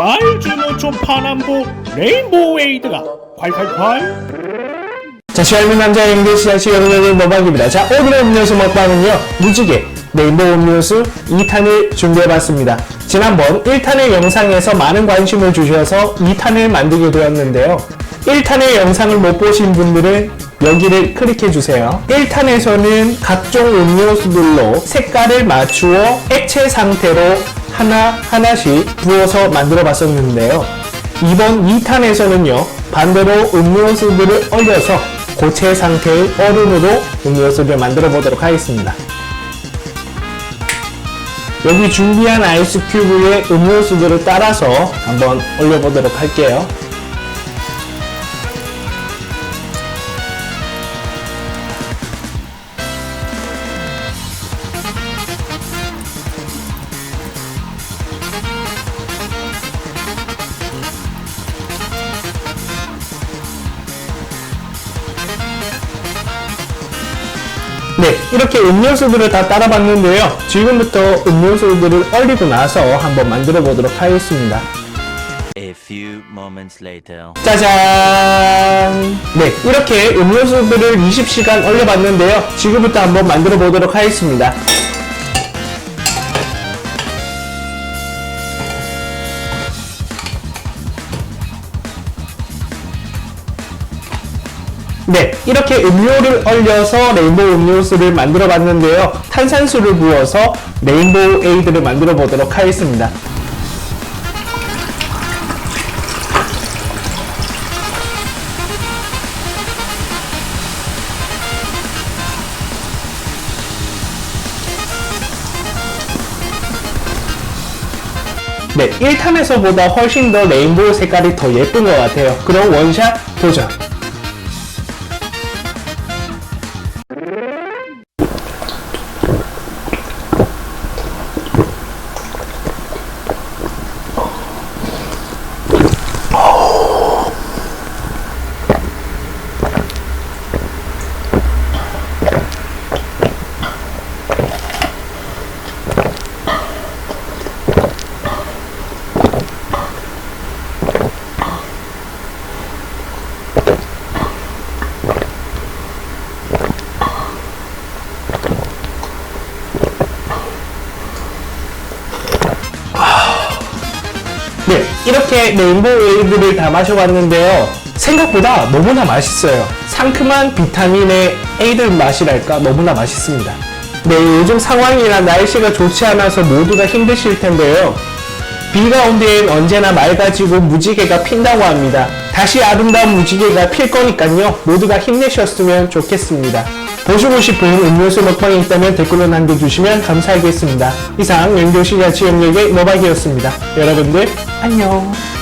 빨주노초 파남보 레인보우 에이드가 콸콸콸 자, 시알미 남자 잉글리시 아시 여러분의 노박입니다. 자, 오늘의 음료수 먹방은요, 무지개, 네이버 음료수 2탄을 준비해봤습니다. 지난번 1탄의 영상에서 많은 관심을 주셔서 2탄을 만들게 되었는데요. 1탄의 영상을 못 보신 분들은 여기를 클릭해주세요. 1탄에서는 각종 음료수들로 색깔을 맞추어 액체 상태로 하나하나씩 부어서 만들어 봤었는데요. 이번 2탄에서는요, 반대로 음료수들을 얼려서 고체 상태의 얼음으로 음료수를 만들어 보도록 하겠습니다. 여기 준비한 아이스 큐브에 음료수들을 따라서 한번 올려보도록 할게요. 네, 이렇게 음료수들을 다 따라봤는데요. 지금부터 음료수들을 얼리고 나서 한번 만들어 보도록 하겠습니다. A few moments later. 짜잔! 네, 이렇게 음료수들을 20시간 얼려봤는데요. 지금부터 한번 만들어 보도록 하겠습니다. 네, 이렇게 음료를 얼려서 레인보우 음료수를 만들어 봤는데요. 탄산수를 부어서 레인보우 에이드를 만들어 보도록 하겠습니다. 네, 1탄에서보다 훨씬 더 레인보우 색깔이 더 예쁜 것 같아요. 그럼 원샷 도전! 이렇게 레인보우 웨이브를 다 마셔봤는데요. 생각보다 너무나 맛있어요. 상큼한 비타민의 에이드 맛이랄까 너무나 맛있습니다. 네, 요즘 상황이나 날씨가 좋지 않아서 모두가 힘드실 텐데요. 비 가운데엔 언제나 맑아지고 무지개가 핀다고 합니다. 다시 아름다운 무지개가 필 거니까요. 모두가 힘내셨으면 좋겠습니다. 보시고 싶은 음료수 먹방이 있다면 댓글로 남겨주시면 감사하겠습니다. 이상 연교시 자치협력의 노박이었습니다. 여러분들 안녕.